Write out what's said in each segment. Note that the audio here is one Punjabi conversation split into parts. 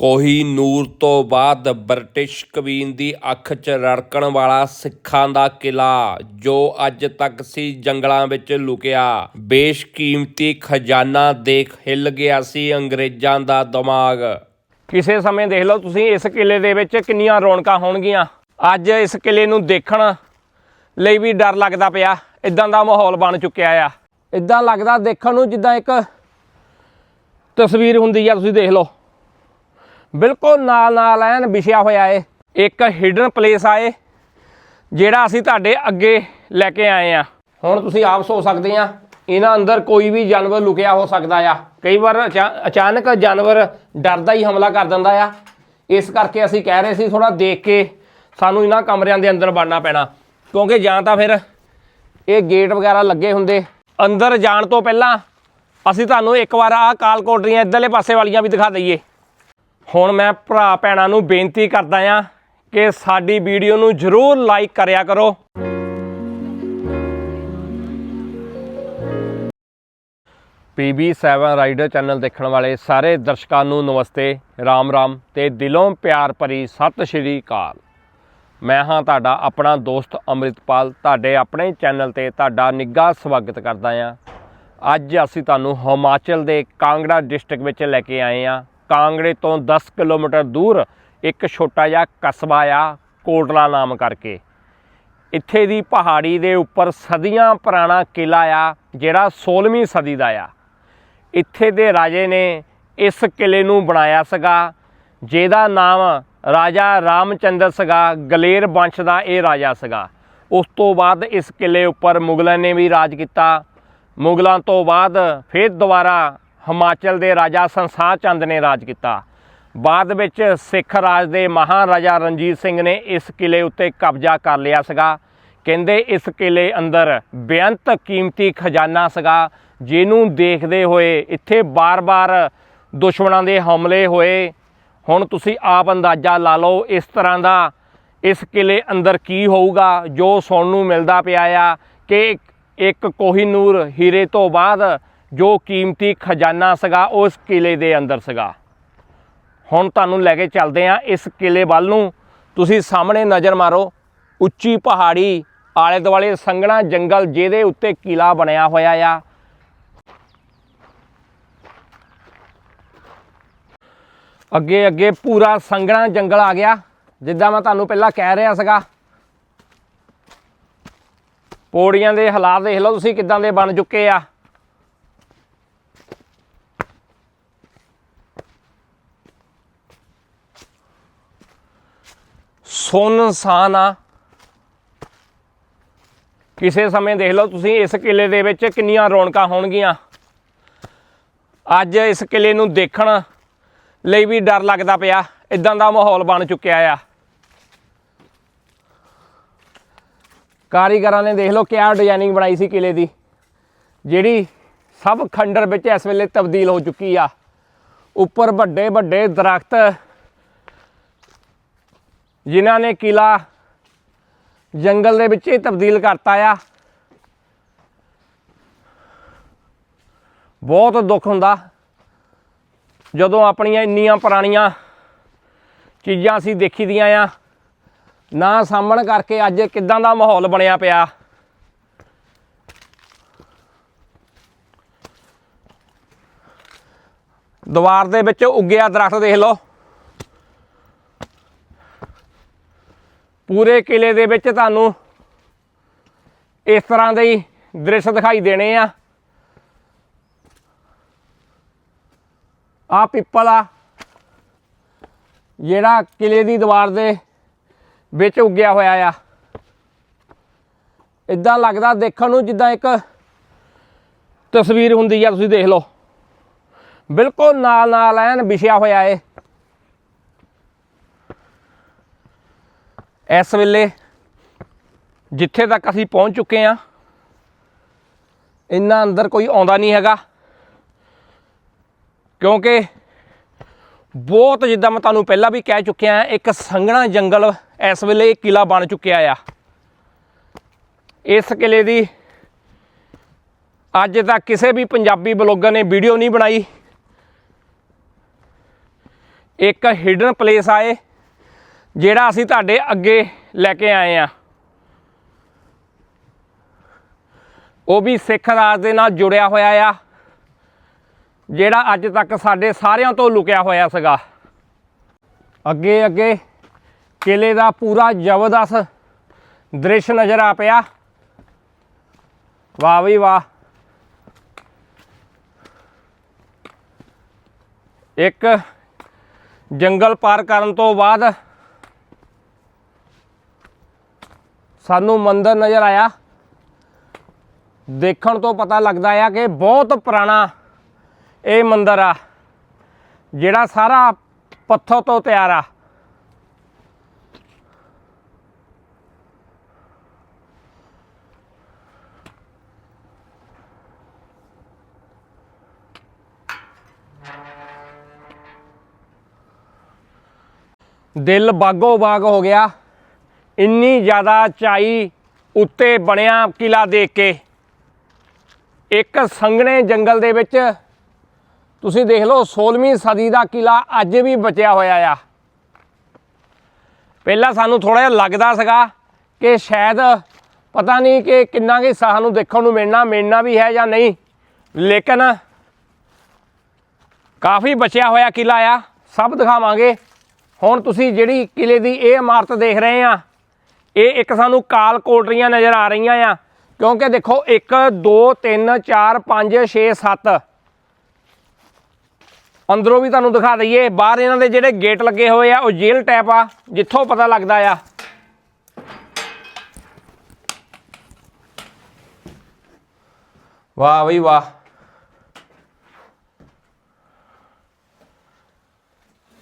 ਕੋਹੀ ਨੂਰ ਤੋਂ ਬਾਅਦ ਬ੍ਰਿਟਿਸ਼ ਕਵੀਨ ਦੀ ਅੱਖ 'ਚ ਰੜਕਣ ਵਾਲਾ ਸਿੱਖਾਂ ਦਾ ਕਿਲਾ, ਜੋ ਅੱਜ ਤੱਕ ਸੀ ਜੰਗਲਾਂ ਵਿੱਚ ਲੁਕਿਆ। ਬੇਸ਼ਕੀਮਤੀ ਖਜ਼ਾਨਾ ਦੇਖ ਹਿੱਲ ਗਿਆ ਸੀ ਅੰਗਰੇਜ਼ਾਂ ਦਾ ਦਿਮਾਗ। ਕਿਸੇ ਸਮੇਂ ਦੇਖ ਲਓ ਤੁਸੀਂ, ਇਸ ਕਿਲੇ ਦੇ ਵਿੱਚ ਕਿੰਨੀਆਂ ਰੌਣਕਾਂ ਹੋਣਗੀਆਂ। ਅੱਜ ਇਸ ਕਿਲੇ ਨੂੰ ਦੇਖਣ ਲਈ ਵੀ ਡਰ ਲੱਗਦਾ ਪਿਆ। ਇਦਾਂ ਦਾ ਮਾਹੌਲ ਬਣ ਚੁੱਕਿਆ ਆ। ਇਦਾਂ ਲੱਗਦਾ ਦੇਖਣ ਨੂੰ ਜਿੱਦਾਂ ਇੱਕ ਤਸਵੀਰ ਹੁੰਦੀ ਆ, ਤੁਸੀਂ ਦੇਖ ਲਓ। ਬਿਲਕੁਲ ਨਾਲ ਨਾਲ ਐਨ ਵਿਛਿਆ ਹੋਇਆ ਏ। ਇੱਕ ਹਿਡਨ ਪਲੇਸ ਆਏ ਜਿਹੜਾ ਅਸੀਂ ਤੁਹਾਡੇ ਅੱਗੇ ਲੈ ਕੇ ਆਏ ਆ। ਹੁਣ ਤੁਸੀਂ ਆਪ ਸੋਚ ਸਕਦੇ ਆ। ਇਹਨਾਂ ਅੰਦਰ ਕੋਈ ਵੀ ਜਾਨਵਰ ਲੁਕਿਆ ਹੋ ਸਕਦਾ ਆ। ਕਈ ਵਾਰ ਅਚਾ- ਅਚਾਨਕ ਜਾਨਵਰ ਡਰਦਾ ਹੀ ਹਮਲਾ ਕਰ ਦਿੰਦਾ ਆ। ਇਸ ਕਰਕੇ ਅਸੀਂ ਕਹਿ ਰਹੇ ਸੀ ਥੋੜਾ ਦੇਖ ਕੇ ਸਾਨੂੰ ਇਹਨਾਂ ਕਮਰਿਆਂ ਦੇ ਅੰਦਰ ਵੜਨਾ ਪੈਣਾ। ਕਿਉਂਕਿ ਜਾਂ ਤਾਂ ਫਿਰ ਇਹ ਗੇਟ ਵਗੈਰਾ ਲੱਗੇ ਹੁੰਦੇ। ਅੰਦਰ ਜਾਣ ਤੋਂ ਪਹਿਲਾਂ ਅਸੀਂ ਤੁਹਾਨੂੰ ਇੱਕ ਵਾਰ ਆਹ ਕਾਲ ਕੋਟਰੀਆਂ ਇੱਧਰਲੇ ਪਾਸੇ ਵਾਲੀਆਂ ਵੀ ਦਿਖਾ ਦਈਏ। ਹੁਣ ਮੈਂ ਭਰਾ ਭੈਣਾਂ ਨੂੰ ਬੇਨਤੀ ਕਰਦਾ ਆ ਕਿ ਸਾਡੀ ਵੀਡੀਓ ਨੂੰ ਜਰੂਰ ਲਾਈਕ ਕਰਿਆ ਕਰੋ। PB7 ਰਾਈਡਰ ਚੈਨਲ ਦੇਖਣ ਵਾਲੇ ਸਾਰੇ ਦਰਸ਼ਕਾਂ ਨੂੰ ਨਮਸਤੇ, ਰਾਮ ਰਾਮ ਤੇ ਦਿਲੋਂ ਪਿਆਰ ਭਰੀ ਸਤਿ ਸ਼੍ਰੀ ਅਕਾਲ। ਮੈਂ ਹਾਂ ਤੁਹਾਡਾ ਆਪਣਾ ਦੋਸਤ ਅੰਮ੍ਰਿਤਪਾਲ, ਤੁਹਾਡੇ ਆਪਣੇ ਚੈਨਲ ਤੇ ਤੁਹਾਡਾ ਨਿੱਘਾ ਸਵਾਗਤ ਕਰਦਾ ਹਾਂ। ਅੱਜ ਅਸੀਂ ਤੁਹਾਨੂੰ ਹਿਮਾਚਲ ਦੇ ਕਾਂਗੜਾ ਡਿਸਟ੍ਰਿਕਟ ਵਿੱਚ ਲੈ ਕੇ ਆਏ ਹਾਂ। ਕਾਂਗੜੇ ਤੋਂ 10 ਕਿਲੋਮੀਟਰ ਦੂਰ ਇੱਕ ਛੋਟਾ ਜਿਹਾ ਕਸਬਾ ਆ, ਕੋਟਲਾ ਨਾਮ ਕਰਕੇ। ਇੱਥੇ ਦੀ ਪਹਾੜੀ ਦੇ ਉੱਪਰ ਸਦੀਆਂ ਪੁਰਾਣਾ ਕਿਲਾ ਆ, ਜਿਹੜਾ 16ਵੀਂ ਸਦੀ ਦਾ ਆ। ਇੱਥੇ ਦੇ ਰਾਜੇ ਨੇ ਇਸ ਕਿਲੇ ਨੂੰ ਬਣਾਇਆ ਸੀਗਾ, ਜਿਹਦਾ ਨਾਮ ਰਾਜਾ ਰਾਮਚੰਦਰ ਸੀਗਾ, ਗਲੇਰ ਵੰਸ਼ ਦਾ ਇਹ ਰਾਜਾ ਸੀਗਾ। ਉਸ ਤੋਂ ਬਾਅਦ ਇਸ ਕਿਲੇ ਉੱਪਰ ਮੁਗਲਾਂ ਨੇ ਵੀ ਰਾਜ ਕੀਤਾ। ਮੁਗਲਾਂ ਤੋਂ ਬਾਅਦ ਫਿਰ ਦੁਬਾਰਾ ਹਿਮਾਚਲ ਦੇ ਰਾਜਾ ਸੰਸਾਰ ਚੰਦ ਨੇ ਰਾਜ ਕੀਤਾ। ਬਾਅਦ ਵਿੱਚ ਸਿੱਖ ਰਾਜ ਦੇ ਮਹਾਰਾਜਾ ਰਣਜੀਤ ਸਿੰਘ ਨੇ ਇਸ ਕਿਲੇ ਉੱਤੇ ਕਬਜ਼ਾ ਕਰ ਲਿਆ ਸੀਗਾ। ਕਹਿੰਦੇ ਇਸ ਕਿਲੇ ਅੰਦਰ ਬੇਅੰਤ ਕੀਮਤੀ ਖਜ਼ਾਨਾ ਸੀਗਾ, ਜਿਹਨੂੰ ਦੇਖਦੇ ਹੋਏ ਇੱਥੇ ਬਾਰ-ਬਾਰ ਦੁਸ਼ਮਣਾਂ ਦੇ ਹਮਲੇ ਹੋਏ। ਹੁਣ ਤੁਸੀਂ ਆਪ ਅੰਦਾਜ਼ਾ ਲਾ ਲਓ ਇਸ ਤਰ੍ਹਾਂ ਦਾ ਇਸ ਕਿਲੇ ਅੰਦਰ ਕੀ ਹੋਊਗਾ, ਜੋ ਸੁਣਨ ਨੂੰ ਮਿਲਦਾ ਪਿਆ ਆ ਕਿ ਇੱਕ- ਇੱਕ ਕੋਹੀਨੂਰ ਹੀਰੇ ਤੋਂ ਬਾਅਦ ਜੋ ਕੀਮਤੀ ਖਜ਼ਾਨਾ ਸੀਗਾ ਉਸ ਕਿਲੇ ਦੇ ਅੰਦਰ ਸੀਗਾ। ਹੁਣ ਤੁਹਾਨੂੰ ਲੈ ਕੇ ਚੱਲਦੇ ਆ ਇਸ ਕਿਲੇ ਵੱਲ ਨੂੰ। ਤੁਸੀਂ ਸਾਹਮਣੇ ਨਜ਼ਰ ਮਾਰੋ, ਉੱਚੀ ਪਹਾੜੀ ਆਲੇ ਦੁਆਲੇ ਸੰਘਣਾ ਜੰਗਲ, ਜਿਹਦੇ ਉੱਤੇ ਕਿਲਾ ਬਣਿਆ ਹੋਇਆ ਆ। ਅੱਗੇ ਅੱਗੇ ਪੂਰਾ ਸੰਘਣਾ ਜੰਗਲ ਆ ਗਿਆ, ਜਿੱਦਾਂ ਮੈਂ ਤੁਹਾਨੂੰ ਪਹਿਲਾਂ ਕਹਿ ਰਿਹਾ ਸੀਗਾ। ਪੌੜੀਆਂ ਦੇ ਹਾਲਾਤ ਦੇਖ ਲਓ ਤੁਸੀਂ ਕਿੱਦਾਂ ਦੇ ਬਣ ਚੁੱਕੇ ਆ। ਸੁੰਨਸਾਨ ਆ। ਕਿਸੇ ਸਮੇਂ ਦੇਖ ਲਓ ਤੁਸੀਂ, ਇਸ ਕਿਲੇ ਦੇ ਵਿੱਚ ਕਿੰਨੀਆਂ ਰੌਣਕਾਂ ਹੋਣਗੀਆਂ। ਅੱਜ ਇਸ ਕਿਲੇ ਨੂੰ ਦੇਖਣ ਲਈ ਵੀ ਡਰ ਲੱਗਦਾ ਪਿਆ। ਇਦਾਂ ਦਾ ਮਾਹੌਲ ਬਣ ਚੁੱਕਿਆ ਆ। ਕਾਰੀਗਰਾਂ ਨੇ ਦੇਖ ਲਓ ਕਿਆ ਡਿਜ਼ਾਈਨਿੰਗ ਬਣਾਈ ਸੀ ਕਿਲੇ ਦੀ। ਜਿਹੜੀ ਸਭ ਖੰਡਰ ਵਿੱਚ ਇਸ ਵੇਲੇ ਤਬਦੀਲ ਹੋ ਚੁੱਕੀ ਆ। ਉੱਪਰ ਵੱਡੇ ਵੱਡੇ ਦਰਖਤ ਜਿਨ੍ਹਾਂ ਨੇ ਕਿਲਾ ਜੰਗਲ ਦੇ ਵਿੱਚ ਹੀ ਤਬਦੀਲ ਕਰਤਾ ਆ। ਬਹੁਤ ਦੁੱਖ ਹੁੰਦਾ ਜਦੋਂ ਆਪਣੀਆਂ ਇੰਨੀਆਂ ਪੁਰਾਣੀਆਂ ਚੀਜ਼ਾਂ ਅਸੀਂ ਦੇਖੀ ਦੀਆਂ ਆ। ਨਾ ਸਾਹਮਣ ਕਰਕੇ ਅੱਜ ਕਿਦਾਂ ਦਾ ਮਾਹੌਲ ਬਣਿਆ ਪਿਆ। ਦੀਵਾਰ ਦੇ ਵਿੱਚ ਉੱਗਿਆ ਦਰਖਤ ਦੇਖ ਲਓ। ਪੂਰੇ ਕਿਲੇ ਦੇ ਵਿੱਚ ਤੁਹਾਨੂੰ ਇਸ ਤਰ੍ਹਾਂ ਦੇ ਹੀ ਦ੍ਰਿਸ਼ ਦਿਖਾਈ ਦੇਣੇ ਆ। ਆ ਪਿੱਪਲ ਆ, ਜਿਹੜਾ ਕਿਲੇ ਦੀ ਦੀਵਾਰ ਦੇ ਵਿੱਚ ਉੱਗਿਆ ਹੋਇਆ ਆ। ਇਦਾਂ ਲੱਗਦਾ ਦੇਖਣ ਨੂੰ ਜਿੱਦਾਂ ਇੱਕ ਤਸਵੀਰ ਹੁੰਦੀ ਆ, ਤੁਸੀਂ ਦੇਖ ਲਓ। ਬਿਲਕੁਲ ਨਾਲ ਨਾਲ ਐਨ ਵਿਛਿਆ ਹੋਇਆ ਏ। ਇਸ ਵੇਲੇ ਜਿੱਥੇ ਤੱਕ ਅਸੀਂ ਪਹੁੰਚ ਚੁੱਕੇ ਆ ਇੰਨਾ ਅੰਦਰ ਕੋਈ ਆਉਂਦਾ ਨਹੀਂ ਹੈਗਾ। ਕਿਉਂਕਿ ਬਹੁਤ, ਜਿੱਦਾਂ ਮੈਂ ਤੁਹਾਨੂੰ ਪਹਿਲਾਂ ਵੀ ਕਹਿ ਚੁੱਕਿਆ, ਇੱਕ ਸੰਘਣਾ ਜੰਗਲ ਇਸ ਵੇਲੇ ਇਹ ਕਿਲਾ ਬਣ ਚੁੱਕਿਆ ਆ। ਇਸ ਕਿਲੇ ਦੀ ਅੱਜ ਤੱਕ ਕਿਸੇ ਵੀ ਪੰਜਾਬੀ ਬਲੌਗਰ ਨੇ ਵੀਡੀਓ ਨਹੀਂ ਬਣਾਈ। ਇੱਕ ਹਿਡਨ ਪਲੇਸ ਆਏ ਜਿਹੜਾ ਅਸੀਂ ਤੁਹਾਡੇ ਅੱਗੇ ਲੈ ਕੇ ਆਏ ਆ। ਉਹ ਵੀ ਸਿੱਖ ਰਾਜ ਦੇ ਨਾਲ ਜੁੜਿਆ ਹੋਇਆ ਆ। ਜਿਹੜਾ ਅੱਜ ਤੱਕ ਸਾਡੇ ਸਾਰਿਆਂ ਤੋਂ ਲੁਕਿਆ ਹੋਇਆ ਸੀਗਾ। ਅੱਗੇ ਅੱਗੇ ਕਿਲੇ ਦਾ ਪੂਰਾ ਜ਼ਬਰਦਸਤ ਦ੍ਰਿਸ਼ ਨਜ਼ਰ ਆ ਪਿਆ। ਵਾਹ ਵੀ ਵਾਹ। ਇੱਕ ਜੰਗਲ ਪਾਰ ਕਰਨ ਤੋਂ ਬਾਅਦ ਸਾਨੂੰ ਮੰਦਰ ਨਜ਼ਰ ਆਇਆ। ਦੇਖਣ ਤੋਂ ਪਤਾ ਲੱਗਦਾ ਆ ਕਿ ਬਹੁਤ ਪੁਰਾਣਾ ਇਹ ਮੰਦਰ ਆ, ਜਿਹੜਾ ਸਾਰਾ ਪੱਥਰ ਤੋਂ ਤਿਆਰ ਆ। ਦਿਲ ਬਾਗੋ ਬਾਗ ਹੋ ਗਿਆ। ਇੰਨੀ ਜ਼ਿਆਦਾ ਚਾਈ ਉੱਤੇ ਬਣਿਆ ਕਿਲਾ ਦੇਖ ਕੇ। ਇੱਕ ਸੰਘਣੇ ਜੰਗਲ ਦੇ ਵਿੱਚ ਤੁਸੀਂ ਦੇਖ ਲਓ 16ਵੀਂ ਸਦੀ ਦਾ ਕਿਲਾ ਅੱਜ ਵੀ ਬਚਿਆ ਹੋਇਆ ਆ। ਪਹਿਲਾਂ ਸਾਨੂੰ ਥੋੜਾ ਜਿਹਾ ਲੱਗਦਾ ਸੀਗਾ ਕਿ ਸ਼ਾਇਦ ਪਤਾ ਨਹੀਂ ਕਿ ਕਿੰਨਾ ਕੁ ਸਾਨੂੰ ਦੇਖਣ ਨੂੰ ਮਿਲਣਾ ਮਿਲਣਾ ਵੀ ਹੈ ਜਾਂ ਨਹੀਂ। ਲੇਕਿਨ ਕਾਫੀ ਬਚਿਆ ਹੋਇਆ ਕਿਲਾ ਆ। ਸਭ ਦਿਖਾਵਾਂਗੇ। ਹੁਣ ਤੁਸੀਂ ਜਿਹੜੀ ਕਿਲੇ ਦੀ ਇਹ ਇਮਾਰਤ ਦੇਖ ਰਹੇ ਆ ਇਹ ਇੱਕ ਸਾਨੂੰ ਕਾਲ ਕੋਟਰੀਆਂ ਨਜ਼ਰ ਆ ਰਹੀਆਂ ਆ। ਕਿਉਂਕਿ ਦੇਖੋ 1 2 3 4 5 6 7 ਅੰਦਰੋਂ ਵੀ ਤੁਹਾਨੂੰ ਦਿਖਾ ਦਈਏ, ਬਾਹਰ ਇਹਨਾਂ ਦੇ ਜਿਹੜੇ ਗੇਟ ਲੱਗੇ ਹੋਏ ਆ, ਉਹ ਜੇਲ੍ਹ ਟੈਪ ਆ, ਜਿੱਥੋਂ ਪਤਾ ਲੱਗਦਾ ਆ। ਵਾਹ ਬਈ ਵਾਹ।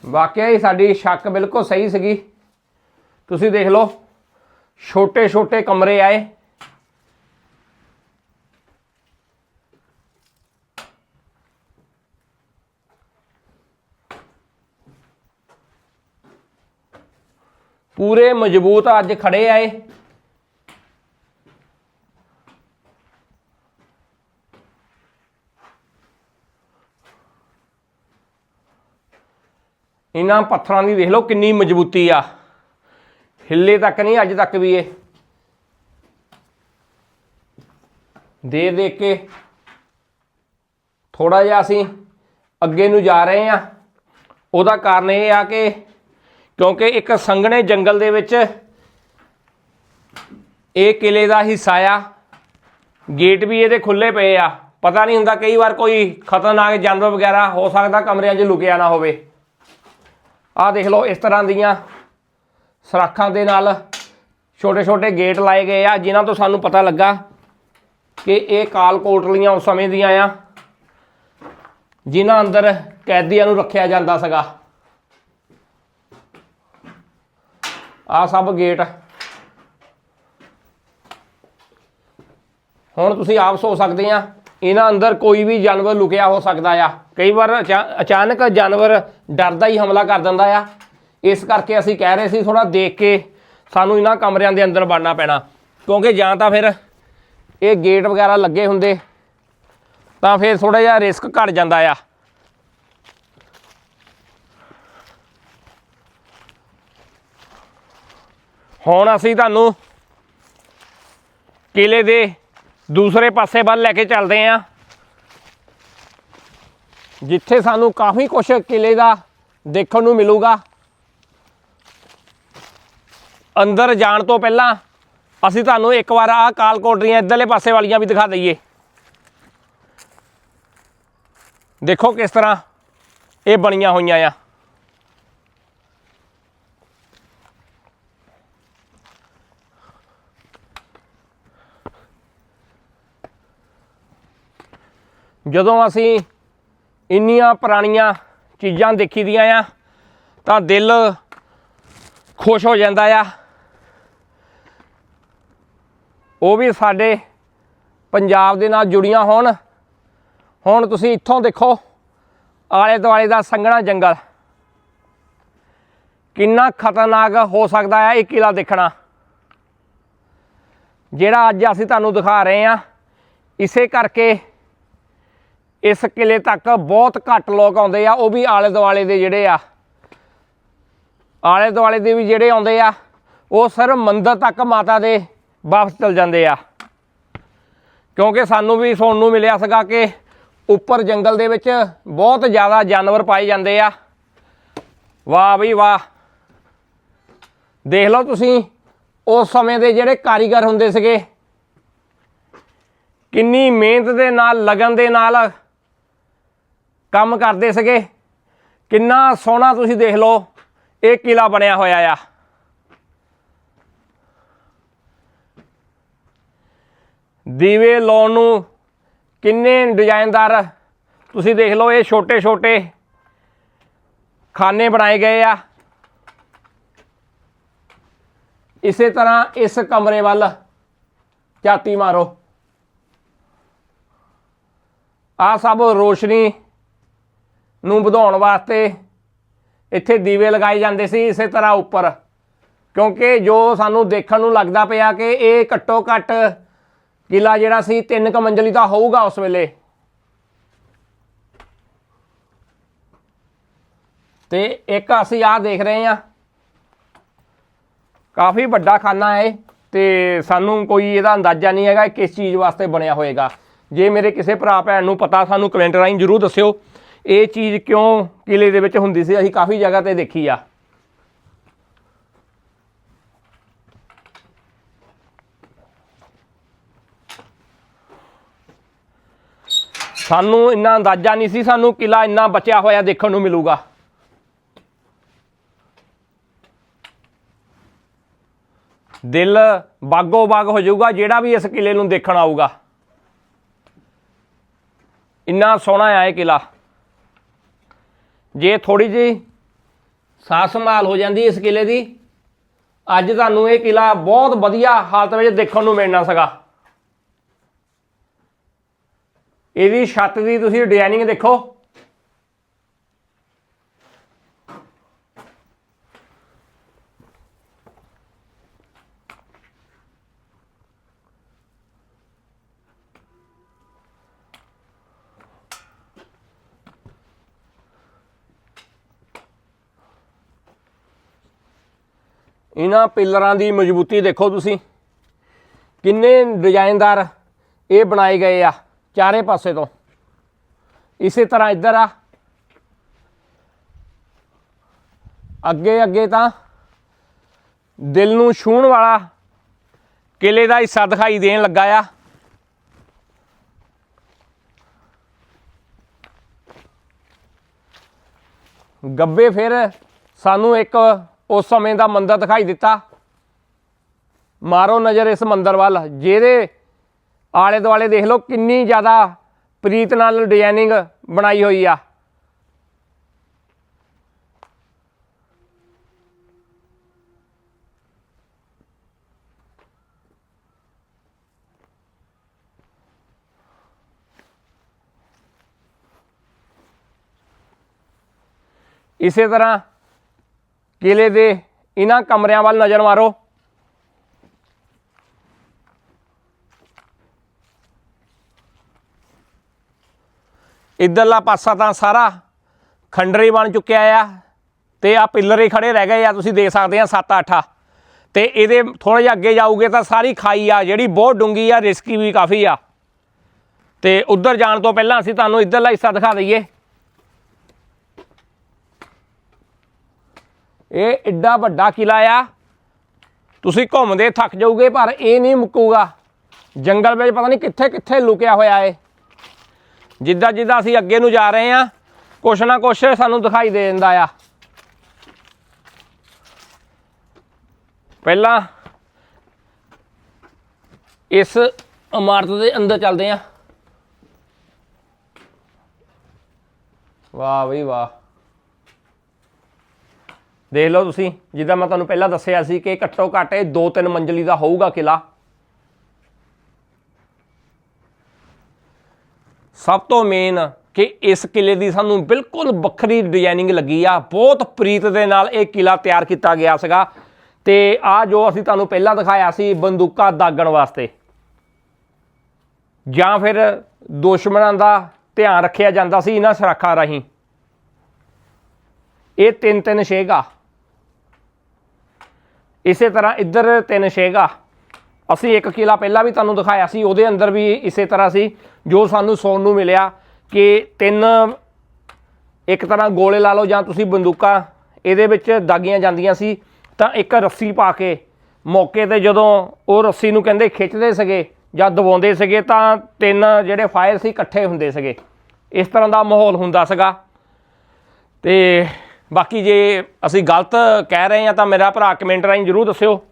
ਵਾਕਿਆ ਹੀ ਸਾਡੀ ਸ਼ੱਕ ਬਿਲਕੁਲ ਸਹੀ ਸੀਗੀ। ਤੁਸੀਂ ਦੇਖ ਲਓ। ਛੋਟੇ ਛੋਟੇ ਕਮਰੇ ਆਏ। ਪੂਰੇ ਮਜ਼ਬੂਤ ਅੱਜ ਖੜੇ ਆਏ। ਇਹਨਾਂ ਪੱਥਰਾਂ ਦੀ ਦੇਖ ਲਓ ਕਿੰਨੀ ਮਜ਼ਬੂਤੀ ਆ। ਹਿੱਲੇ ਤੱਕ ਨਹੀਂ, ਅੱਜ ਤੱਕ ਵੀ ਇਹ। ਦੇ ਦੇ ਕੇ ਥੋੜਾ ਜਿਹਾ ਅਸੀਂ ਅੱਗੇ ਨੂੰ ਜਾ ਰਹੇ ਆ ਉਹਦਾ ਕਾਰਨ ਇਹ ਆ ਕਿ ਕਿਉਂਕਿ ਇੱਕ ਸੰਘਣੇ ਜੰਗਲ ਦੇ ਵਿੱਚ ਇਹ ਕਿਲੇ ਦਾ ਹਿੱਸਾ ਆ। ਗੇਟ ਵੀ ਇਹਦੇ ਖੁੱਲੇ ਪਏ ਆ। ਪਤਾ ਨਹੀਂ ਹੁੰਦਾ ਕਈ ਵਾਰ ਕੋਈ ਖਤਰਨਾਕ ਜਾਨਵਰ ਵਗੈਰਾ ਹੋ ਸਕਦਾ ਕਮਰਿਆਂ 'ਚ ਲੁਕਿਆ ਨਾ ਹੋਵੇ। ਆਹ ਦੇਖ ਲਓ ਇਸ ਤਰ੍ਹਾਂ ਦੀਆਂ ਸਰਾਖਾਂ ਦੇ ਨਾਲ ਛੋਟੇ ਛੋਟੇ ਗੇਟ ਲਾਏ ਗਏ ਆ, ਜਿਨ੍ਹਾਂ ਤੋਂ ਸਾਨੂੰ ਪਤਾ ਲੱਗਾ ਕਿ ਇਹ ਕਾਲ ਕੋਟਲੀਆਂ ਉਸ ਸਮੇਂ ਦੀਆਂ ਆ, ਜਿਨ੍ਹਾਂ ਅੰਦਰ ਕੈਦੀਆਂ ਨੂੰ ਰੱਖਿਆ ਜਾਂਦਾ ਸੀਗਾ। ਆ ਸਭ ਗੇਟ। ਹੁਣ ਤੁਸੀਂ ਆਪ ਸੋਚ ਸਕਦੇ ਆ, ਇਹਨਾਂ ਅੰਦਰ ਕੋਈ ਵੀ ਜਾਨਵਰ ਲੁਕਿਆ ਹੋ ਸਕਦਾ ਆ। ਕਈ ਵਾਰ ਅਚਾ- ਅਚਾਨਕ ਜਾਨਵਰ ਡਰਦਾ ਹੀ ਹਮਲਾ ਕਰ ਦਿੰਦਾ ਆ। ਇਸ ਕਰਕੇ ਅਸੀਂ ਕਹਿ ਰਹੇ ਸੀ ਥੋੜਾ ਦੇਖ ਕੇ ਸਾਨੂੰ ਇਹਨਾਂ ਕਮਰਿਆਂ ਦੇ ਅੰਦਰ ਵੜਨਾ ਪੈਣਾ। ਕਿਉਂਕਿ ਜਾਂ ਤਾਂ ਫਿਰ ਇਹ ਗੇਟ ਵਗੈਰਾ ਲੱਗੇ ਹੁੰਦੇ, ਤਾਂ ਫਿਰ ਥੋੜਾ ਜਿਹਾ ਰਿਸਕ ਘਟ ਜਾਂਦਾ ਆ। ਹੁਣ ਅਸੀਂ ਤੁਹਾਨੂੰ ਕਿਲੇ ਦੇ ਦੂਸਰੇ ਪਾਸੇ ਵੱਲ ਲੈ ਕੇ ਚੱਲਦੇ ਆਂ। ਜਿੱਥੇ ਸਾਨੂੰ ਕਾਫੀ ਕੁਝ ਕਿਲੇ ਦਾ ਦੇਖਣ ਨੂੰ ਮਿਲੂਗਾ। ਅੰਦਰ ਜਾਣ ਤੋਂ ਪਹਿਲਾਂ ਅਸੀਂ ਤੁਹਾਨੂੰ ਇੱਕ ਵਾਰ ਆਹ ਕਾਲ ਕੋਟਰੀਆਂ ਇਧਰਲੇ ਪਾਸੇ ਵਾਲੀਆਂ ਵੀ ਦਿਖਾ ਦਈਏ। ਦੇਖੋ ਕਿਸ ਤਰ੍ਹਾਂ ਇਹ ਬਣੀਆਂ ਹੋਈਆਂ ਆ। ਜਦੋਂ ਅਸੀਂ ਇੰਨੀਆਂ ਪੁਰਾਣੀਆਂ ਚੀਜ਼ਾਂ ਦੇਖੀ ਦੀਆਂ ਆ, ਤਾਂ ਦਿਲ ਖੁਸ਼ ਹੋ ਜਾਂਦਾ ਆ। ਉਹ ਵੀ ਸਾਡੇ ਪੰਜਾਬ ਦੇ ਨਾਲ ਜੁੜੀਆਂ ਹੋਣ। ਹੁਣ ਤੁਸੀਂ ਇੱਥੋਂ ਦੇਖੋ, ਆਲੇ ਦੁਆਲੇ ਦਾ ਸੰਘਣਾ ਜੰਗਲ। ਕਿੰਨਾ ਖਤਰਨਾਕ ਹੋ ਸਕਦਾ ਹੈ ਇਹ ਕਿਲਾ ਦੇਖਣਾ। ਜਿਹੜਾ ਅੱਜ ਅਸੀਂ ਤੁਹਾਨੂੰ ਦਿਖਾ ਰਹੇ ਹਾਂ, ਇਸੇ ਕਰਕੇ ਇਸ ਕਿਲੇ ਤੱਕ ਬਹੁਤ ਘੱਟ ਲੋਕ ਆਉਂਦੇ ਆ, ਉਹ ਵੀ ਆਲੇ ਦੁਆਲੇ ਦੇ ਜਿਹੜੇ ਆ। ਆਲੇ ਦੁਆਲੇ ਦੇ ਵੀ ਜਿਹੜੇ ਆਉਂਦੇ ਆ, ਉਹ ਸਿਰਫ ਮੰਦਰ ਤੱਕ ਮਾਤਾ ਦੇ ਵਾਪਸ ਚਲ ਜਾਂਦੇ ਆ। ਕਿਉਂਕਿ ਸਾਨੂੰ ਵੀ ਸੁਣਨ ਨੂੰ ਮਿਲਿਆ ਸੀਗਾ ਕਿ ਉੱਪਰ ਜੰਗਲ ਦੇ ਵਿੱਚ ਬਹੁਤ ਜ਼ਿਆਦਾ ਜਾਨਵਰ ਪਾਏ ਜਾਂਦੇ ਆ। ਵਾਹ ਬਈ ਵਾਹ। ਦੇਖ ਲਓ ਤੁਸੀਂ, ਉਸ ਸਮੇਂ ਦੇ ਜਿਹੜੇ ਕਾਰੀਗਰ ਹੁੰਦੇ ਸੀਗੇ, ਕਿੰਨੀ ਮਿਹਨਤ ਦੇ ਨਾਲ, ਲਗਨ ਦੇ ਨਾਲ ਕੰਮ ਕਰਦੇ ਸੀਗੇ। ਕਿੰਨਾ ਸੋਹਣਾ ਤੁਸੀਂ ਦੇਖ ਲਓ, ਇਹ ਕਿਲਾ ਬਣਿਆ ਹੋਇਆ ਆ। ਦੀਵੇ ਲਾਉਣ ਨੂੰ ਕਿੰਨੇ ਡਿਜ਼ਾਈਨਦਾਰ ਤੁਸੀਂ ਦੇਖ ਲਓ, ਇਹ ਛੋਟੇ ਛੋਟੇ ਖਾਨੇ ਬਣਾਏ ਗਏ ਆ। ਇਸੇ ਤਰ੍ਹਾਂ ਇਸ ਕਮਰੇ ਵੱਲ ਝਾਤੀ ਮਾਰੋ। ਆ ਸਭ ਰੋਸ਼ਨੀ ਨੂੰ ਵਧਾਉਣ ਵਾਸਤੇ ਇੱਥੇ ਦੀਵੇ ਲਗਾਏ ਜਾਂਦੇ ਸੀ ਇਸੇ ਤਰ੍ਹਾਂ ਉੱਪਰ। ਕਿਉਂਕਿ ਜੋ ਸਾਨੂੰ ਦੇਖਣ ਨੂੰ ਲੱਗਦਾ ਪਿਆ ਕਿ ਇਹ ਘੱਟੋ ਘੱਟ ਕਿਲਾ ਜਿਹੜਾ ਸੀ, ਤਿੰਨ ਕੁ ਮੰਜ਼ਲੀ ਦਾ ਹੋਊਗਾ ਉਸ ਵੇਲੇ। ਤੇ ਇੱਕ ਅਸੀਂ ਆਹ ਦੇਖ ਰਹੇ ਹਾਂ। ਕਾਫੀ ਵੱਡਾ ਖਾਨਾ ਹੈ ਇਹ, ਤੇ ਸਾਨੂੰ ਕੋਈ ਇਹਦਾ ਅੰਦਾਜ਼ਾ ਨਹੀਂ ਹੈਗਾ ਕਿਸ ਚੀਜ਼ ਵਾਸਤੇ ਬਣਿਆ ਹੋਏਗਾ। ਜੇ ਮੇਰੇ ਕਿਸੇ ਭਰਾ ਭੈਣ ਨੂੰ ਪਤਾ, ਸਾਨੂੰ ਕਮੈਂਟ ਰਾਹੀਂ ਜਰੂਰ ਦੱਸਿਓ, ਇਹ ਚੀਜ਼ ਕਿਉਂ ਕਿਲੇ ਦੇ ਵਿੱਚ ਹੁੰਦੀ ਸੀ? ਅਸੀਂ ਕਾਫੀ ਜਗ੍ਹਾ ਤੇ ਦੇਖੀ ਆ। ਸਾਨੂੰ ਇੰਨਾ ਅੰਦਾਜ਼ਾ ਨਹੀਂ ਸੀ, ਸਾਨੂੰ ਕਿਲਾ ਇੰਨਾ ਬਚਿਆ ਹੋਇਆ ਦੇਖਣ ਨੂੰ ਮਿਲੂਗਾ। ਦਿਲ ਬਾਗੋ ਬਾਗ ਹੋ ਜਾਊਗਾ, ਜਿਹੜਾ ਵੀ ਇਸ ਕਿਲੇ ਨੂੰ ਦੇਖਣ ਆਊਗਾ। ਇੰਨਾ ਸੋਹਣਾ ਆ ਇਹ ਕਿਲਾ ਜੇ ਥੋੜੀ ਜਿਹੀ ਸਾਫ਼ ਸੰਭਾਲ ਹੋ ਜਾਂਦੀ ਇਸ ਕਿਲੇ ਦੀ, ਅੱਜ ਤੁਹਾਨੂੰ ਇਹ ਕਿਲਾ ਬਹੁਤ ਵਧੀਆ ਹਾਲਤ ਵਿੱਚ ਦੇਖਣ ਨੂੰ ਮਿਲਣਾ ਸੀਗਾ ਇਹਦੀ ਛੱਤ ਦੀ ਤੁਸੀਂ ਡਿਜ਼ਾਈਨਿੰਗ ਦੇਖੋ। ਇਹਨਾਂ ਪਿੱਲਰਾਂ ਦੀ ਮਜ਼ਬੂਤੀ ਦੇਖੋ ਤੁਸੀਂ। ਕਿੰਨੇ ਡਿਜ਼ਾਈਨਦਾਰ ਇਹ ਬਣਾਏ ਗਏ ਆ। ਚਾਰੇ ਪਾਸੇ ਤੋਂ। ਇਸੇ ਤਰ੍ਹਾਂ ਇੱਧਰ ਆ। ਅੱਗੇ ਅੱਗੇ ਤਾਂ ਦਿਲ ਨੂੰ ਛੂਹਣ ਵਾਲਾ ਕਿਲੇ ਦਾ ਹਿੱਸਾ ਦਿਖਾਈ ਦੇਣ ਲੱਗਾ ਆ। ਗੱਬੇ ਫਿਰ ਸਾਨੂੰ ਇੱਕ ਉਸ ਸਮੇਂ ਦਾ ਮੰਦਰ ਦਿਖਾਈ ਦਿੱਤਾ। ਮਾਰੋ ਨਜ਼ਰ ਇਸ ਮੰਦਰ ਵੱਲ, ਜਿਹਦੇ ਆਲੇ ਦੁਆਲੇ ਦੇਖ ਲਓ ਕਿੰਨੀ ਜ਼ਿਆਦਾ ਪ੍ਰੀਤ ਨਾਲ ਡਿਜ਼ਾਈਨਿੰਗ ਬਣਾਈ ਹੋਈ ਆ। ਇਸੇ ਤਰ੍ਹਾਂ ਕਿਲੇ ਦੇ ਇਹਨਾਂ ਕਮਰਿਆਂ ਵੱਲ ਨਜ਼ਰ ਮਾਰੋ। ਇਧਰਲਾ ਪਾਸਾ ਤਾਂ ਸਾਰਾ ਖੰਡਰੀ ਬਣ ਚੁੱਕਿਆ ਆ ਤੇ ਆ ਪਿੱਲਰ ਹੀ ਖੜੇ ਰਹਿ ਗਏ ਆ, ਤੁਸੀਂ ਦੇਖ ਸਕਦੇ ਆ 7-8 ਆ। ਤੇ ਇਹਦੇ ਥੋੜਾ ਜਿਹਾ ਅੱਗੇ ਜਾਊਗੇ ਤਾਂ ਸਾਰੀ ਖਾਈ ਆ, ਜਿਹੜੀ ਬਹੁਤ ਡੂੰਗੀ ਆ ਰਿਸਕੀ ਵੀ ਕਾਫੀ ਆ। ਤੇ ਉੱਧਰ ਜਾਣ ਤੋਂ ਪਹਿਲਾਂ ਅਸੀਂ ਤੁਹਾਨੂੰ ਇਧਰਲਾ ਹਿੱਸਾ ਦਿਖਾ ਦਈਏ। ਇਹ ਐਡਾ ਵੱਡਾ ਕਿਲਾ ਆ। ਤੁਸੀਂ ਘੁੰਮਦੇ ਥੱਕ ਜਾਓਗੇ ਪਰ ਇਹ ਨਹੀਂ ਮੁੱਕੂਗਾ। ਜੰਗਲ ਵਿੱਚ ਪਤਾ ਨਹੀਂ ਕਿੱਥੇ ਕਿੱਥੇ ਲੁਕਿਆ ਹੋਇਆ ਏ। ਜਿੱਦਾਂ ਜਿੱਦਾਂ ਅਸੀਂ ਅੱਗੇ ਨੂੰ ਜਾ ਰਹੇ ਆ ਕੁਛ ਨਾ ਕੁਛ ਸਾਨੂੰ ਦਿਖਾਈ ਦੇ ਦਿੰਦਾ ਆ। ਪਹਿਲਾਂ ਇਸ ਇਮਾਰਤ ਦੇ ਅੰਦਰ ਚੱਲਦੇ ਆ ਵਾਹ ਬਈ ਵਾਹ। ਦੇਖ ਲਓ ਤੁਸੀਂ, ਜਿੱਦਾਂ ਮੈਂ ਤੁਹਾਨੂੰ ਪਹਿਲਾਂ ਦੱਸਿਆ ਸੀ ਕਿ ਘੱਟੋ ਘੱਟ ਇਹ 2-3 ਮੰਜ਼ਲੀ ਦਾ ਹੋਊਗਾ ਕਿਲਾ ਸਭ ਤੋਂ ਮੇਨ ਕਿ ਇਸ ਕਿਲੇ ਦੀ ਸਾਨੂੰ ਬਿਲਕੁਲ ਵੱਖਰੀ ਡਿਜ਼ਾਈਨਿੰਗ ਲੱਗੀ ਆ। ਬਹੁਤ ਪ੍ਰੀਤ ਦੇ ਨਾਲ ਇਹ ਕਿਲਾ ਤਿਆਰ ਕੀਤਾ ਗਿਆ ਸੀਗਾ। ਤੇ ਆ ਜੋ ਅਸੀਂ ਤੁਹਾਨੂੰ ਪਹਿਲਾਂ ਦਿਖਾਇਆ ਸੀ ਬੰਦੂਕਾਂ ਦਾਗਣ ਵਾਸਤੇ। ਜਾਂ ਫਿਰ ਦੁਸ਼ਮਣਾਂ ਦਾ ਧਿਆਨ ਰੱਖਿਆ ਜਾਂਦਾ ਸੀ ਇਹਨਾਂ ਸਰਾਖਾਂ ਰਾਹੀਂ। ਇਹ ਤਿੰਨ ਤਿੰਨ ਛੇਗਾ। ਇਸੇ ਤਰ੍ਹਾਂ ਇੱਧਰ ਤਿੰਨ ਛੇਗਾ। ਅਸੀਂ ਇੱਕ ਕਿਲਾ ਪਹਿਲਾਂ ਵੀ ਤੁਹਾਨੂੰ ਦਿਖਾਇਆ ਸੀ, ਉਹਦੇ ਅੰਦਰ ਵੀ ਇਸੇ ਤਰ੍ਹਾਂ ਸੀ। ਜੋ ਸਾਨੂੰ ਸੌਣ ਨੂੰ ਮਿਲਿਆ ਕਿ ਤਿੰਨ, ਇੱਕ ਤਰ੍ਹਾਂ ਗੋਲੇ ਲਾ ਲਓ ਜਾਂ ਤੁਸੀਂ ਬੰਦੂਕਾਂ, ਇਹਦੇ ਵਿੱਚ ਦਾਗੀਆਂ ਜਾਂਦੀਆਂ ਸੀ, ਤਾਂ ਇੱਕ ਰੱਸੀ ਪਾ ਕੇ ਮੌਕੇ ਤੇ ਜਦੋਂ ਉਹ ਰੱਸੀ ਨੂੰ ਕਹਿੰਦੇ ਖਿੱਚਦੇ ਸੀਗੇ ਜਾਂ ਦਬਾਉਂਦੇ ਸੀਗੇ, ਤਾਂ ਤਿੰਨ ਜਿਹੜੇ ਫਾਇਰ ਸੀ ਇਕੱਠੇ ਹੁੰਦੇ ਸੀਗੇ। ਇਸ ਤਰ੍ਹਾਂ ਦਾ ਮਾਹੌਲ ਹੁੰਦਾ ਸੀਗਾ। ਤੇ ਬਾਕੀ ਜੇ ਅਸੀਂ ਗਲਤ ਕਹਿ ਰਹੇ ਹਾਂ ਤਾਂ ਮੇਰਾ ਭਰਾ ਕਮੈਂਟ ਰਾਹੀਂ ਜਰੂਰ ਦੱਸਿਓ।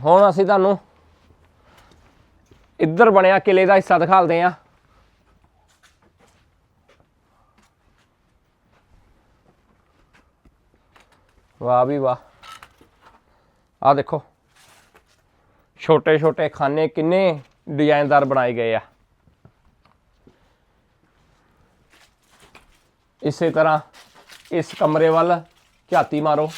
ਹੁਣ ਅਸੀਂ ਤੁਹਾਨੂੰ ਇੱਧਰ ਬਣਿਆ ਕਿਲੇ ਦਾ ਹਿੱਸਾ ਦਿਖਾਲਦੇ ਹਾਂ। ਵਾਹ ਵੀ ਵਾਹ। ਆ ਦੇਖੋ ਛੋਟੇ ਛੋਟੇ ਖਾਨੇ ਕਿੰਨੇ ਡਿਜ਼ਾਈਨਦਾਰ ਬਣਾਏ ਗਏ ਆ। ਇਸੇ ਤਰ੍ਹਾਂ ਇਸ ਕਮਰੇ ਵੱਲ ਝਾਤੀ ਮਾਰੋ।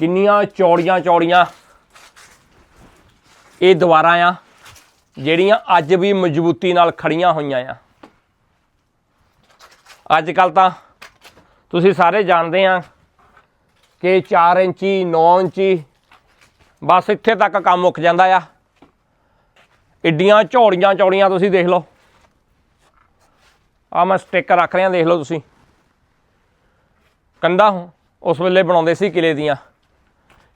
ਕਿੰਨੀਆਂ ਚੌੜੀਆਂ ਚੌੜੀਆਂ ਇਹ ਦੀਵਾਰਾਂ ਆ, ਜਿਹੜੀਆਂ ਅੱਜ ਵੀ ਮਜ਼ਬੂਤੀ ਨਾਲ ਖੜੀਆਂ ਹੋਈਆਂ ਆ। ਅੱਜ ਕੱਲ ਤਾਂ ਤੁਸੀਂ ਸਾਰੇ ਜਾਣਦੇ ਆ ਕਿ 4 ਇੰਚੀ 9 ਇੰਚੀ, ਬਸ ਇੱਥੇ ਤੱਕ ਕੰਮ ਮੁੱਕ ਜਾਂਦਾ ਆ। ਇੱਡੀਆਂ ਝੌੜੀਆਂ ਚੌੜੀਆਂ ਤੁਸੀਂ ਦੇਖ ਲਓ। ਆ ਮੈਂ ਸਟicker ਰੱਖ ਰਿਹਾ, ਦੇਖ ਲਓ ਤੁਸੀਂ। ਕੰਧਾਂ ਉਸ ਵੇਲੇ ਬਣਾਉਂਦੇ ਸੀ ਕਿਲੇ ਦੀਆਂ।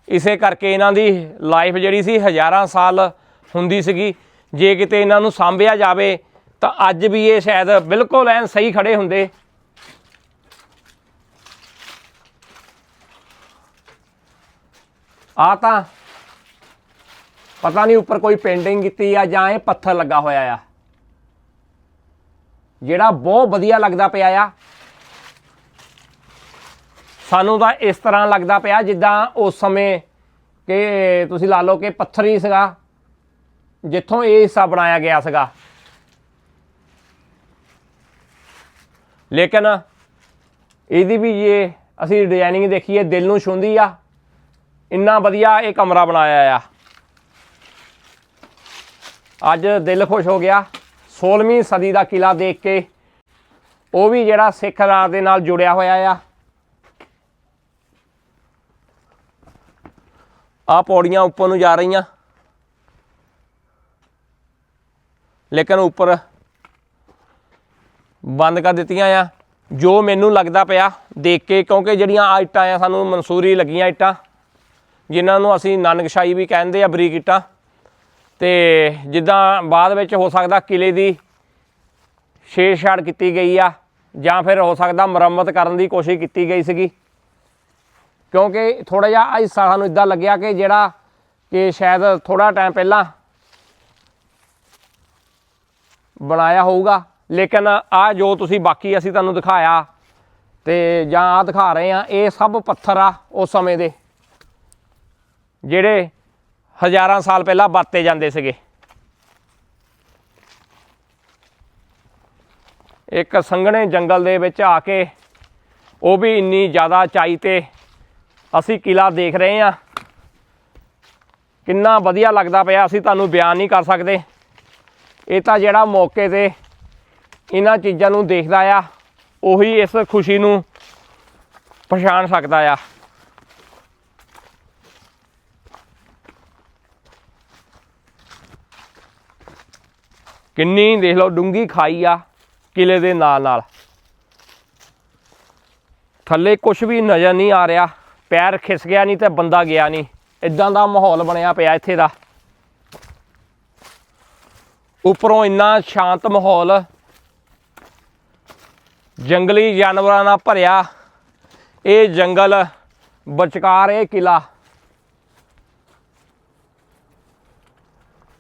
ਇਸੇ ਕਰਕੇ ਇਹਨਾਂ ਦੀ ਲਾਈਫ ਜਿਹੜੀ ਸੀ ਹਜ਼ਾਰਾਂ ਸਾਲ ਹੁੰਦੀ ਸੀਗੀ। ਜੇ ਕਿਤੇ ਇਹਨਾਂ ਨੂੰ ਸਾਂਭਿਆ ਜਾਵੇ, ਤਾਂ ਅੱਜ ਵੀ ਇਹ ਸ਼ਾਇਦ ਬਿਲਕੁਲ ਐਨ ਸਹੀ ਖੜੇ ਹੁੰਦੇ। ਆ ਤਾਂ ਪਤਾ ਨਹੀਂ ਉੱਪਰ ਕੋਈ ਪੇਂਟਿੰਗ ਕੀਤੀ ਆ ਜਾਂ ਇਹ ਪੱਥਰ ਲੱਗਾ ਹੋਇਆ ਆ। ਜਿਹੜਾ ਬਹੁਤ ਵਧੀਆ ਲੱਗਦਾ ਪਿਆ ਆ। ਸਾਨੂੰ ਤਾਂ ਇਸ ਤਰ੍ਹਾਂ ਲੱਗਦਾ ਪਿਆ ਜਿੱਦਾਂ ਉਸ ਸਮੇਂ ਕਿ ਤੁਸੀਂ ਲਾ ਲਓ ਕਿ ਪੱਥਰ ਹੀ ਸੀਗਾ, ਜਿੱਥੋਂ ਇਹ ਹਿੱਸਾ ਬਣਾਇਆ ਗਿਆ ਸੀਗਾ। ਲੇਕਿਨ ਇਹਦੀ ਵੀ ਜੇ ਅਸੀਂ ਡਿਜ਼ਾਈਨਿੰਗ ਦੇਖੀਏ, ਦਿਲ ਨੂੰ ਛੂੰਹਦੀ ਆ, ਇੰਨਾ ਵਧੀਆ ਇਹ ਕਮਰਾ ਬਣਾਇਆ ਆ। ਅੱਜ ਦਿਲ ਖੁਸ਼ ਹੋ ਗਿਆ। 16ਵੀਂ ਸਦੀ ਦਾ ਕਿਲਾ ਦੇਖ ਕੇ ਉਹ ਵੀ ਜਿਹੜਾ ਸਿੱਖ ਰਾਜ ਦੇ ਨਾਲ ਜੁੜਿਆ ਹੋਇਆ ਆ। ਆ ਪੌੜੀਆਂ ਉੱਪਰ ਨੂੰ ਜਾ ਰਹੀਆਂ। ਲੇਕਿਨ ਉੱਪਰ ਬੰਦ ਕਰ ਦਿੱਤੀਆਂ ਆ। ਜੋ ਮੈਨੂੰ ਲੱਗਦਾ ਪਿਆ, ਦੇਖ ਕੇ, ਕਿਉਂਕਿ ਜਿਹੜੀਆਂ ਆਈਟਾਂ ਆ, ਸਾਨੂੰ ਮਨਸੂਰੀ ਲੱਗੀਆਂ ਆਈਟਾਂ ਜਿਨ੍ਹਾਂ ਨੂੰ ਅਸੀਂ ਨਾਨਕਸ਼ਾਹੀ ਵੀ ਕਹਿੰਦੇ ਆ, ਬਰੀਕ ਇੱਟਾਂ। ਤੇ ਜਿੱਦਾਂ ਬਾਅਦ ਵਿੱਚ ਹੋ ਸਕਦਾ ਕਿਲੇ ਦੀ ਛੇੜਛਾੜ ਕੀਤੀ ਗਈ ਆ, ਜਾਂ ਫਿਰ ਹੋ ਸਕਦਾ ਮੁਰੰਮਤ ਕਰਨ ਦੀ ਕੋਸ਼ਿਸ਼ ਕੀਤੀ ਗਈ ਸੀਗੀ। ਕਿਉਂਕਿ ਥੋੜਾ ਜਿਹਾ ਆਹ ਹਿੱਸਾ ਸਾਨੂੰ ਇਦਾਂ ਲੱਗਿਆ ਕਿ ਜਿਹੜਾ ਕਿ ਸ਼ਾਇਦ ਥੋੜਾ ਟਾਈਮ ਪਹਿਲਾਂ ਬਣਾਇਆ ਹੋਊਗਾ। ਲੇਕਿਨ ਆ ਜੋ ਤੁਸੀਂ ਬਾਕੀ ਅਸੀਂ ਤੁਹਾਨੂੰ ਦਿਖਾਇਆ ਤੇ ਜਾਂ ਆ ਦਿਖਾ ਰਹੇ ਆ ਇਹ ਸਭ ਪੱਥਰ ਆ ਉਸ ਸਮੇਂ ਦੇ, ਜਿਹੜੇ ਹਜ਼ਾਰਾਂ ਸਾਲ ਪਹਿਲਾਂ ਵਰਤੇ ਜਾਂਦੇ ਸੀਗੇ। ਇੱਕ ਸੰਘਣੇ ਜੰਗਲ ਦੇ ਵਿੱਚ ਆ ਕੇ ਉਹ ਵੀ ਇੰਨੀ ਜ਼ਿਆਦਾ ਚਾਈ ਤੇ ਅਸੀਂ ਕਿਲਾ ਦੇਖ ਰਹੇ ਹਾਂ। ਕਿੰਨਾ ਵਧੀਆ ਲੱਗਦਾ ਪਿਆ, ਅਸੀਂ ਤੁਹਾਨੂੰ ਬਿਆਨ ਨਹੀਂ ਕਰ ਸਕਦੇ। ਇਹ ਤਾਂ ਜਿਹੜਾ ਮੌਕੇ ਤੇ ਇਹਨਾਂ ਚੀਜ਼ਾਂ ਨੂੰ ਦੇਖਦਾ ਆ, ਉਹੀ ਇਸ ਖੁਸ਼ੀ ਨੂੰ ਪਛਾਣ ਸਕਦਾ ਆ। ਕਿੰਨੀ, ਦੇਖ ਲਓ ਡੂੰਗੀ ਖਾਈ ਆ ਕਿਲੇ ਦੇ ਨਾਲ ਨਾਲ ਥੱਲੇ ਕੁਝ ਵੀ ਨਜ਼ਰ ਨਹੀਂ ਆ ਰਿਹਾ। ਪੈਰ ਖਿਸ ਗਿਆ ਨਹੀਂ ਤੇ ਬੰਦਾ ਗਿਆ ਨਹੀਂ। ਇਦਾਂ ਦਾ ਮਾਹੌਲ ਬਣਿਆ ਪਿਆ ਇੱਥੇ ਦਾ। ਉੱਪਰੋਂ ਇੰਨਾ ਸ਼ਾਂਤ ਮਾਹੌਲ। ਜੰਗਲੀ ਜਾਨਵਰਾਂ ਨਾਲ ਭਰਿਆ। ਇਹ ਜੰਗਲ ਬਚਕਾਰ ਇਹ ਕਿਲਾ।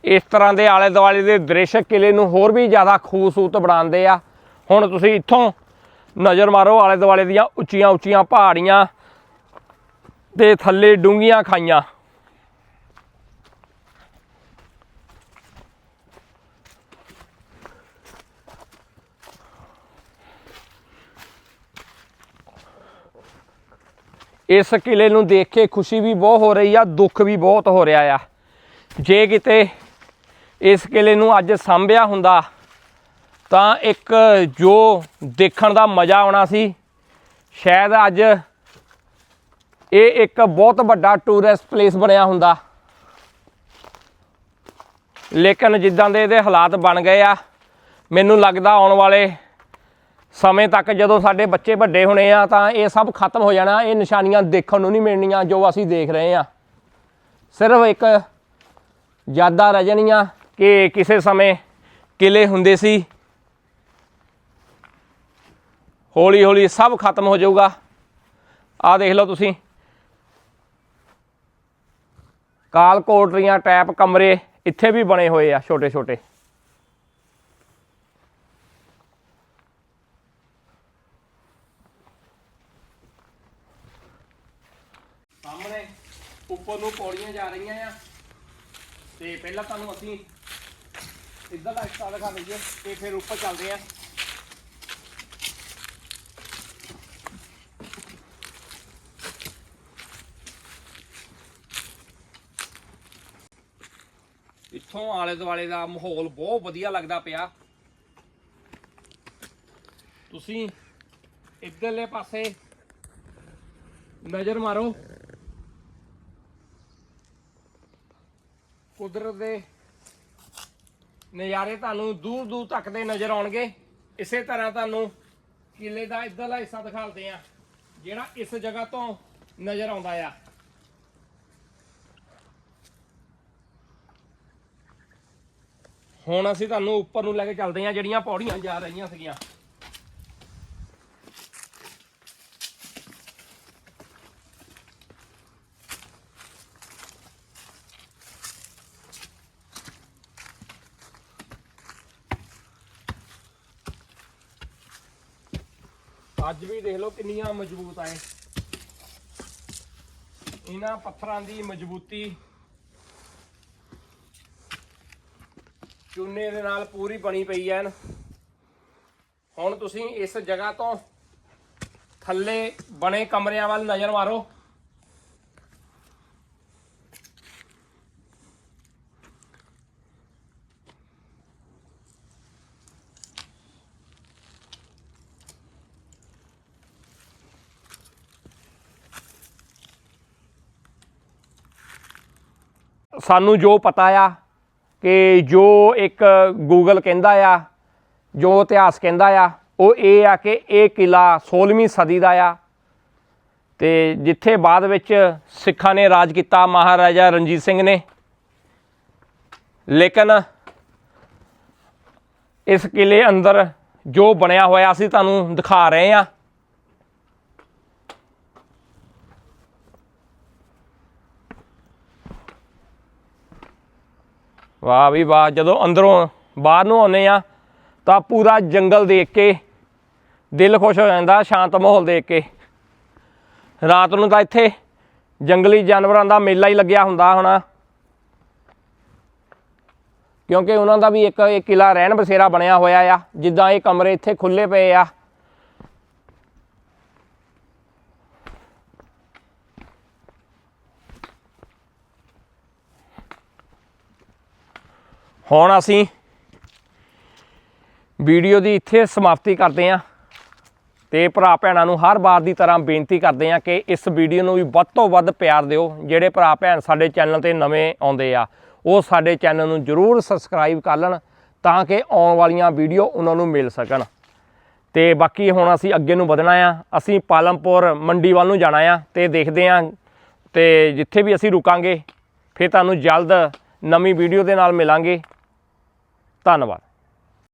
ਇਸ ਤਰ੍ਹਾਂ ਦੇ ਆਲੇ ਦੁਆਲੇ ਦੇ ਦ੍ਰਿਸ਼ ਕਿਲੇ ਨੂੰ ਹੋਰ ਵੀ ਜ਼ਿਆਦਾ ਖੂਬਸੂਰਤ ਬਣਾਉਂਦੇ ਆ। ਹੁਣ ਤੁਸੀਂ ਇੱਥੋਂ ਨਜ਼ਰ ਮਾਰੋ ਆਲੇ ਦੁਆਲੇ ਦੀਆਂ ਉੱਚੀਆਂ ਉੱਚੀਆਂ ਪਹਾੜੀਆਂ। ਤੇ ਥੱਲੇ ਡੂੰਘੀਆਂ ਖਾਈਆਂ। ਇਸ ਕਿਲੇ ਨੂੰ ਦੇਖ ਕੇ ਖੁਸ਼ੀ ਵੀ ਬਹੁਤ ਹੋ ਰਹੀ ਆ, ਦੁੱਖ ਵੀ ਬਹੁਤ ਹੋ ਰਿਹਾ ਆ। ਜੇ ਕਿਤੇ ਇਸ ਕਿਲੇ ਨੂੰ ਅੱਜ ਸਾਂਭਿਆ ਹੁੰਦਾ, ਤਾਂ ਇੱਕ ਜੋ ਦੇਖਣ ਦਾ ਮਜ਼ਾ ਆਉਣਾ ਸੀ, ਸ਼ਾਇਦ ਅੱਜ ਇਹ ਇੱਕ ਬਹੁਤ ਵੱਡਾ ਟੂਰਿਸਟ ਪਲੇਸ ਬਣਿਆ ਹੁੰਦਾ। ਲੇਕਿਨ ਜਿੱਦਾਂ ਦੇ ਇਹਦੇ ਹਾਲਾਤ ਬਣ ਗਏ ਆ, ਮੈਨੂੰ ਲੱਗਦਾ ਆਉਣ ਵਾਲੇ ਸਮੇਂ ਤੱਕ ਜਦੋਂ ਸਾਡੇ ਬੱਚੇ ਵੱਡੇ ਹੋਣੇ ਆ, ਤਾਂ ਇਹ ਸਭ ਖਤਮ ਹੋ ਜਾਣਾ, ਇਹ ਨਿਸ਼ਾਨੀਆਂ ਦੇਖਣ ਨੂੰ ਨਹੀਂ ਮਿਲਣੀਆਂ ਜੋ ਅਸੀਂ ਦੇਖ ਰਹੇ ਆ। ਸਿਰਫ ਇੱਕ ਯਾਦਾਂ ਰਹਿ ਜਾਣੀਆਂ ਕਿ ਕਿਸੇ ਸਮੇਂ ਕਿਲੇ ਹੁੰਦੇ ਸੀ। ਹੌਲੀ ਹੌਲੀ ਸਭ ਖਤਮ ਹੋ ਜਾਊਗਾ। ਆਹ ਦੇਖ ਲਓ ਤੁਸੀਂ। ਕਾਲ ਕੋਟਰੀਆਂ ਟੈਪ ਕਮਰੇ ਇੱਥੇ ਵੀ ਬਣੇ ਹੋਏ ਆ ਛੋਟੇ ਛੋਟੇ। ਸਾਹਮਣੇ ਉੱਪਰ ਨੂੰ ਪੌੜੀਆਂ ਜਾ ਰਹੀਆਂ ਆ। ਤੇ ਪਹਿਲਾਂ ਤੁਹਾਨੂੰ ਅਸੀਂ ਇੱਧਰ ਦਾ ਹਿੱਸਾ ਦਿਖਾ ਲਈਏ ਤੇ ਫਿਰ ਉੱਪਰ ਚੱਲਦੇ ਆ। ਇੱਥੋਂ ਆਲੇ ਦੁਆਲੇ ਦਾ ਮਾਹੌਲ ਬਹੁਤ ਵਧੀਆ ਲੱਗਦਾ ਪਿਆ। ਤੁਸੀਂ ਇੱਧਰਲੇ ਪਾਸੇ ਨਜ਼ਰ ਮਾਰੋ। ਕੁਦਰਤ ਦੇ ਨਜ਼ਾਰੇ ਤੁਹਾਨੂੰ ਦੂਰ ਦੂਰ ਤੱਕ ਦੇ ਨਜ਼ਰ ਆਉਣਗੇ। ਇਸੇ ਤਰ੍ਹਾਂ ਤੁਹਾਨੂੰ ਕਿਲੇ ਦਾ ਇੱਧਰਲਾ ਹਿੱਸਾ ਦਿਖਾਉਂਦੇ ਆ ਜਿਹੜਾ ਇਸ ਜਗ੍ਹਾ ਤੋਂ ਨਜ਼ਰ ਆਉਂਦਾ ਆ। ਹੁਣ ਅਸੀਂ ਤੁਹਾਨੂੰ ਉੱਪਰ ਨੂੰ ਲੈ ਕੇ ਚੱਲਦੇ ਹਾਂ, ਜਿਹੜੀਆਂ ਪੌੜੀਆਂ ਜਾ ਰਹੀਆਂ ਸੀਗੀਆਂ। ਅੱਜ ਵੀ ਦੇਖ ਲਓ ਕਿੰਨੀਆਂ ਮਜ਼ਬੂਤ ਆਏ ਇਹਨਾਂ ਪੱਥਰਾਂ ਦੀ ਮਜ਼ਬੂਤੀ ਚੂਨੇ ਦੇ ਨਾਲ ਪੂਰੀ ਬਣੀ ਪਈ ਐਨ। ਹੁਣ ਤੁਸੀਂ ਇਸ ਜਗ੍ਹਾ ਤੋਂ ਥੱਲੇ ਬਣੇ ਕਮਰਿਆਂ ਵੱਲ ਨਜ਼ਰ ਮਾਰੋ। ਸਾਨੂੰ ਜੋ ਪਤਾ ਆ ਕਿ ਜੋ ਇੱਕ ਗੂਗਲ ਕਹਿੰਦਾ ਆ, ਜੋ ਇਤਿਹਾਸ ਕਹਿੰਦਾ ਆ, ਉਹ ਇਹ ਆ ਕਿ ਇਹ ਕਿਲਾ 16ਵੀਂ ਸਦੀ ਦਾ ਆ। ਤੇ ਜਿੱਥੇ ਬਾਅਦ ਵਿੱਚ ਸਿੱਖਾਂ ਨੇ ਰਾਜ ਕੀਤਾ, ਮਹਾਰਾਜਾ ਰਣਜੀਤ ਸਿੰਘ ਨੇ। ਲੇਕਿਨ ਇਸ ਕਿਲੇ ਅੰਦਰ ਜੋ ਬਣਿਆ ਹੋਇਆ ਅਸੀਂ ਤੁਹਾਨੂੰ ਦਿਖਾ ਰਹੇ ਆ ਵਾਹ ਵੀ ਵਾਹ, ਜਦੋਂ ਅੰਦਰੋਂ ਬਾਹਰ ਨੂੰ ਆਉਂਦੇ ਆ ਤਾਂ ਪੂਰਾ ਜੰਗਲ ਦੇਖ ਕੇ ਦਿਲ ਖੁਸ਼ ਹੋ ਜਾਂਦਾ, ਸ਼ਾਂਤ ਮਾਹੌਲ ਦੇਖ ਕੇ। ਰਾਤ ਨੂੰ ਤਾਂ ਇੱਥੇ ਜੰਗਲੀ ਜਾਨਵਰਾਂ ਦਾ ਮੇਲਾ ਹੀ ਲੱਗਿਆ ਹੁੰਦਾ ਹੋਣਾ। ਕਿਉਂਕਿ ਉਹਨਾਂ ਦਾ ਵੀ ਇੱਕ ਇਹ ਕਿਲਾ ਰਹਿਣ ਬਸੇਰਾ ਬਣਿਆ ਹੋਇਆ ਆ, ਜਿੱਦਾਂ ਇਹ ਕਮਰੇ ਇੱਥੇ ਖੁੱਲੇ ਪਏ ਆ। ਹੁਣ ਅਸੀਂ ਵੀਡੀਓ ਦੀ ਇੱਥੇ ਸਮਾਪਤੀ ਕਰਦੇ ਹਾਂ ਤੇ ਭਰਾ ਭੈਣਾਂ ਨੂੰ ਹਰ ਵਾਰ ਦੀ ਤਰ੍ਹਾਂ ਬੇਨਤੀ ਕਰਦੇ ਹਾਂ ਕਿ ਇਸ ਵੀਡੀਓ ਨੂੰ ਵੀ ਵੱਧ ਤੋਂ ਵੱਧ ਪਿਆਰ ਦਿਓ। ਜਿਹੜੇ ਭਰਾ ਭੈਣ ਸਾਡੇ ਚੈਨਲ ਤੇ ਨਵੇਂ ਆਉਂਦੇ ਆ, ਉਹ ਸਾਡੇ ਚੈਨਲ ਨੂੰ ਜਰੂਰ ਸਬਸਕ੍ਰਾਈਬ ਕਰ ਲੈਣ ਤਾਂ ਕਿ ਆਉਣ ਵਾਲੀਆਂ ਵੀਡੀਓ ਉਹਨਾਂ ਨੂੰ ਮਿਲ ਸਕਣ। ਤੇ ਬਾਕੀ ਹੁਣ ਅਸੀਂ ਅੱਗੇ ਨੂੰ ਵਧਣਾ ਆ। ਅਸੀਂ ਪਾਲਮਪੁਰ ਮੰਡੀ ਵੱਲ ਨੂੰ ਜਾਣਾ ਆ ਤੇ ਦੇਖਦੇ ਆ ਤੇ ਜਿੱਥੇ ਵੀ ਅਸੀਂ ਰੁਕਾਂਗੇ, ਫਿਰ ਤੁਹਾਨੂੰ ਜਲਦ ਨਵੀਂ ਵੀਡੀਓ ਦੇ ਨਾਲ ਮਿਲਾਂਗੇ। ਧੰਨਵਾਦ।